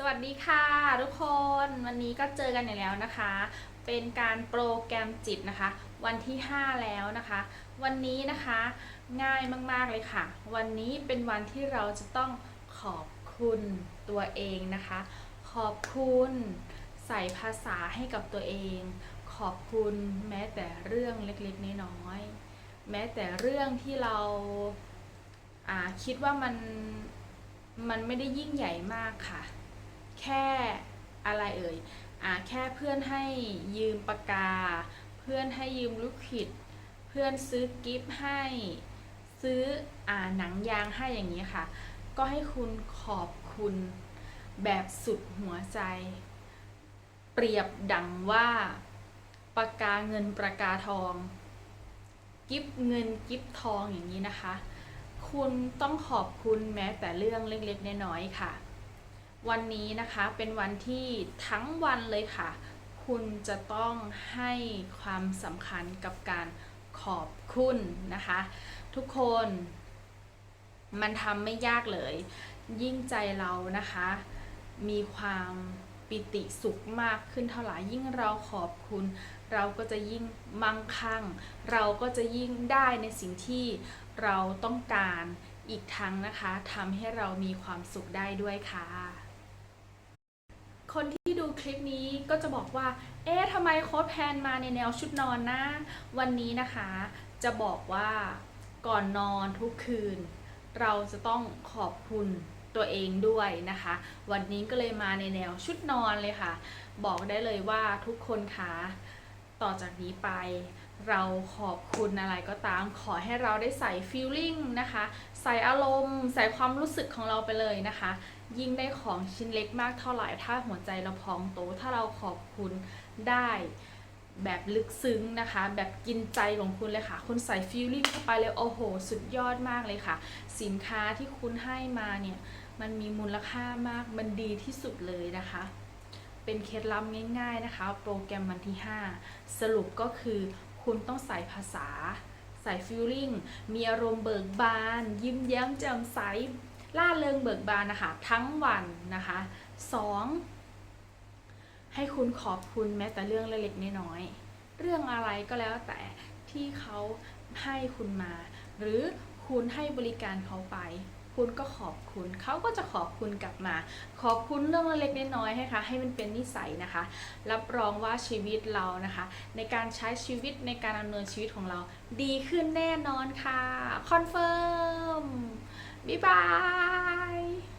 สวัสดีค่ะทุกคนวันนี้ก็เจอกันอีกแล้วนะคะ เป็นการโปรแกรมจิตนะคะ วันที่ 5 แล้วนะคะ วันนี้นะคะง่ายมาก ๆ เลยค่ะ วันนี้เป็นวันที่เราจะต้องขอบคุณตัวเองนะคะ ขอบคุณใส่ภาษาให้กับตัวเอง ขอบคุณแม้แต่เรื่องเล็กๆน้อยๆแม้แต่เรื่องที่เราอ่าคิดว่ามันมันไม่ได้ยิ่งใหญ่มากค่ะ แค่อะไรเอ่ยอ่าแค่เพื่อนให้ยืมปากกา เพื่อนให้ยืมลูกขิด เพื่อนซื้อกิฟต์ให้ ซื้ออ่าหนังยางให้อย่างนี้ค่ะ ก็ให้คุณขอบคุณแบบสุดหัวใจ เปรียบดังว่าปากกาเงินปากกาทอง กิฟต์เงินกิฟต์ทองอย่างนี้นะคะ คุณต้องขอบคุณแม้แต่เรื่องเล็กๆน้อยๆค่ะ วันนี้นะคะเป็นวันที่ทั้งวันเลยค่ะ คุณจะต้องให้ความสำคัญกับการขอบคุณนะคะ ทุกคนมันทำไม่ยากเลย ยิ่งใจเรานะคะ มีความปิติสุขมากขึ้นเท่าไหร่ยิ่งเราขอบคุณ เราก็จะยิ่งมั่งคั่ง เราก็จะยิ่งได้ในสิ่งที่เราต้องการอีกทั้งนะคะทำให้เรามีความสุขได้ด้วยค่ะ คนที่ดูคลิปนี้ก็จะบอกว่า เอ๊ะทำไมโค้ดแพนมาในแนวชุดนอนนะ วันนี้นะคะ จะบอกว่าก่อนนอนทุกคืน เราจะต้องขอบคุณตัวเองด้วยนะคะ วันนี้ก็เลยมาในแนวชุดนอนเลยค่ะ บอกได้เลยว่าทุกคนคะ ต่อจากนี้ไป เราขอบคุณอะไรก็ตาม ขอให้เราได้ใส่ฟีลลิ่งนะคะ ใส่อารมณ์ ใส่ความรู้สึกของเราไปเลยนะคะ ยิ่งได้ของชิ้นเล็กมากเท่าไหร่ ถ้าหัวใจเราพองโต ถ้าเราขอบคุณได้แบบลึกซึ้งนะคะ แบบกินใจของคุณเลยค่ะ คุณใส่ฟีลลิ่งเข้าไปเลยโอ้โห สุดยอดมากเลยค่ะ สินค้าที่คุณให้มาเนี่ย มันมีมูลค่ามาก มันดีที่สุดเลยนะคะ เป็นเคล็ดลับง่ายๆนะคะ โปรแกรมวันที่ 5 สรุปก็คือคุณต้องใส่ภาษา ใส่ฟีลลิ่ง มีอารมณ์เบิกบาน ยิ้มแย้มแจ่มใส ล่าเริงเบิกบานนะคะ ทั้งวันนะคะ 2. ให้คุณขอบคุณแม้แต่เรื่องเล็กๆน้อยๆ เรื่องอะไรก็แล้วแต่ที่เขาให้คุณมา หรือคุณให้บริการเขาไป คุณก็ขอบคุณ เขาก็จะขอบคุณกลับมา ขอบคุณเรื่องเล็กๆน้อยๆให้ค่ะให้มันเป็นนิสัยนะคะ รับรองว่าชีวิตเรานะคะ ในการใช้ชีวิตในการดำเนินชีวิตของเรา ดีขึ้นแน่นอนค่ะคอนเฟิร์มบ๊ายบาย